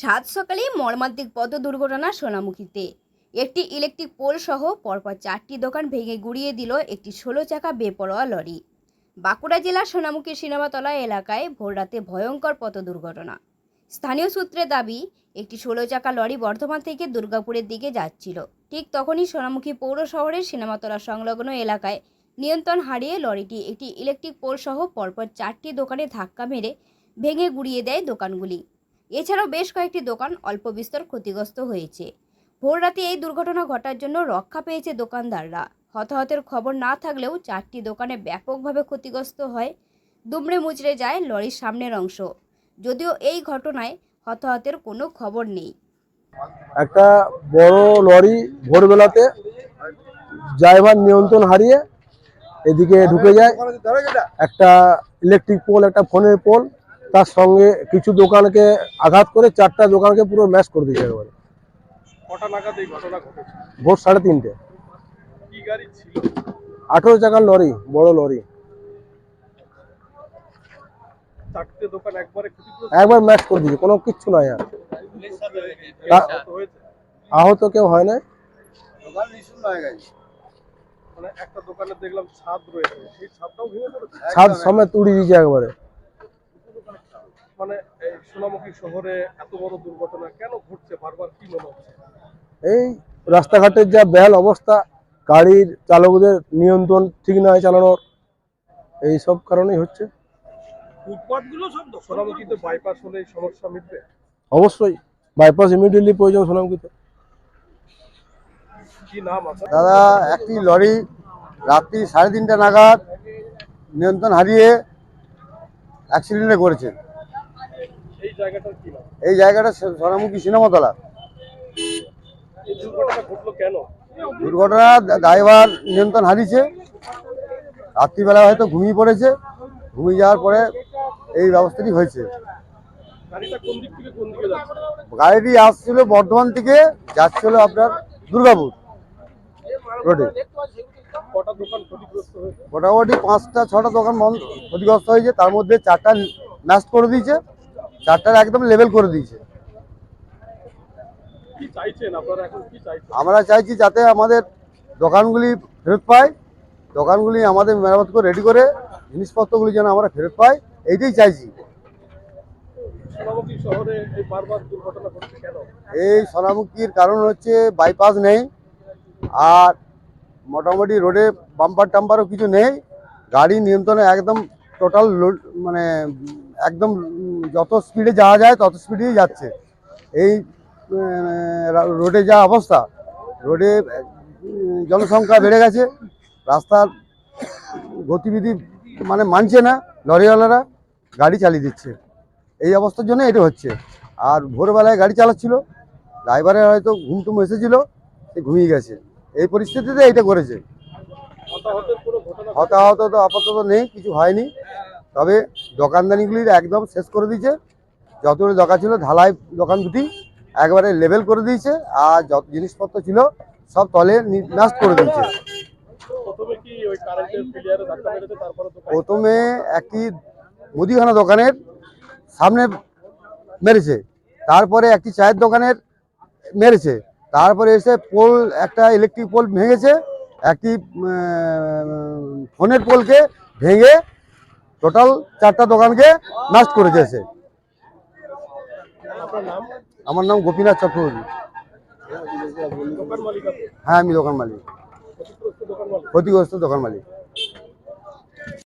সাত সকালে মর্মান্তিক পথ দুর্ঘটনা সোনামুখীতে। একটি ইলেকট্রিক পোল সহ পরপর চারটি দোকান ভেঙে গুড়িয়ে দিল একটি ষোলো চাকা বেপরোয়া লরি। বাঁকুড়া জেলার সোনামুখী সিনেমাতলা এলাকায় ভোররাতে ভয়ঙ্কর পথ দুর্ঘটনা। স্থানীয় সূত্রে দাবি, একটি ষোলো চাকা লরি বর্ধমান থেকে দুর্গাপুরের দিকে যাচ্ছিল। ঠিক তখনই সোনামুখী পৌর শহরের সিনেমাতলা সংলগ্ন এলাকায় নিয়ন্ত্রণ হারিয়ে লরিটি একটি ইলেকট্রিক পোল সহ পরপর চারটি দোকানে ধাক্কা মেরে ভেঙে গুড়িয়ে দেয় দোকানগুলি। এছাড়াও বেশ কয়েকটি দোকান অল্প বিস্তর ক্ষতিগ্রস্ত হয়েছে। ভোররাতে এই দুর্ঘটনা ঘটার জন্য রক্ষা পেয়েছে দোকানদাররা। হতাহতের খবর না থাকলেও চারটি দোকানে ব্যাপকভাবে ক্ষতিগ্রস্ত হয়। দুমড়ে মুচড়ে যায় লরির সামনের অংশ। যদিও এই ঘটনায় হতাহতের কোনো খবর নেই। একটা বড় লরি ভোরবেলাতে ড্রাইভার নিয়ন্ত্রণ হারিয়ে এদিকে ঢুকে যায়। একটা ইলেকট্রিক পোল একটা ফোনের পোল তার সঙ্গে কিছু দোকানকে আঘাত করে চারটা দোকানকে পুরো ম্যাশ করে দিয়েছে একেবারে। কটা নাগাদ এই ঘটনা ঘটেছে? ভোর সাড়ে তিনটে। কি গাড়ি ছিল? আঠেরো চাকার লরি বড় লরি। একবারে ক্ষতিগ্রস্ত? একবার ম্যাশ করে দিয়েছে কোনো কিচ্ছু নাই আর। আহত কেউ হয় না মানে একটা দোকানে দেখলাম ছাদ রয়েছে সেই ছাদটাও ভেঙে পড়েছে? ছাদ সমেত উড়িয়ে দিয়েছে একবারে। মানে এই সোনামুখী শহরে এত বড় দুর্ঘটনা কেন ঘটছে? বারবার কি মনে হচ্ছে? এই রাস্তাঘাটের যা বেহাল অবস্থা গাড়ির চালকদের নিয়ন্ত্রণ ঠিক নয় চালানোর এই সব কারণেই হচ্ছে। ফুটপাথগুলো সব সোনামুখীতে বাইপাস হলে সমস্যা মিটবে? অবশ্যই বাইপাস ইমিডিয়েটলি প্রয়োজন সোনামুখীতে। কি নাম আছে দাদা একটি লরি রাত্রি সাড়ে তিনটা নাগাদ নিয়ন্ত্রণ হারিয়ে অ্যাক্সিডেন্টে করেছে। এই জায়গাটা সোনামুখী সিনেমাতলা। এই দুর্ঘটনা ঘটলো কেন? দুর্ঘটনা ড্রাইভার নিয়ন্ত্রণ হারিয়েছে। রাত্রিবেলা হয়তো ঘুমিয়ে পড়েছে। ঘুমিয়ে যাওয়ার পরে এই ব্যবস্থাটি হয়েছে। গাড়িটা আসছিল বর্ধমান থেকে যাচ্ছিল আপনার দুর্গাপুর রোডে। মোটামুটি পাঁচটা ছটা দোকান বন্ধ ক্ষতিগ্রস্ত হয়েছে। তার মধ্যে চারটা ম্যাচ করে দিয়েছে। চারটার একদম লেভেল করে দিয়েছে। আমরা চাইছি যাতে আমাদের দোকানগুলি ফেরত পাই দোকানগুলি আমাদের মেরামত করে রেডি করে জিনিসপত্রগুলি যেন আমরা ফেরত পাই এইটাই চাইছি। এই সোনামুখীর কারণ হচ্ছে বাইপাস নেই আর মোটামুটি রোডে বাম্পার টাম্পারও কিছু নেই গাড়ি নিয়ন্ত্রণে একদম টোটাল মানে একদম যত স্পিডে যাওয়া যায়, তত স্পিডেই যাচ্ছে। এই রোডে যা অবস্থা, রোডে জনসংখ্যা বেড়ে গেছে, রাস্তার গতিবিধি মানে মানছে না লরিওয়ালারা, গাড়ি চালিয়ে দিচ্ছে। এই অবস্থার জন্য এটা হচ্ছে। আর ভোরবেলায় গাড়ি চালাচ্ছিল, ড্রাইভারের হয়তো ঘুমটুম এসেছিল, সে ঘুমিয়ে গেছে। এই পরিস্থিতিতে এটা করেছে। হতাহত তো আপাতত নেই, কিছু হয়নি। তবে দোকানদানিগুলির একদম শেষ করে দিয়েছে। যতগুলো দোকান ছিল ঢালাই দোকান দুটি একবারে লেভেল করে দিয়েছে আর যত জিনিসপত্র ছিল সব তলে নাশ করে দিয়েছে। প্রথমে একটি মুদিখানা দোকানের সামনে মেরেছে তারপরে একটি চায়ের দোকানের মেরেছে তারপরে এসে পোল একটা ইলেকট্রিক পোল ভেঙেছে একটি ফোনের পোলকে ভেঙে টোটাল চারটা দোকানকে নষ্ট করে দিয়েছে। আমার নাম গোপীনাথ চক্রবর্তী। হ্যাঁ আমি দোকান মালিক। ক্ষতিগ্রস্ত দোকান মালিক।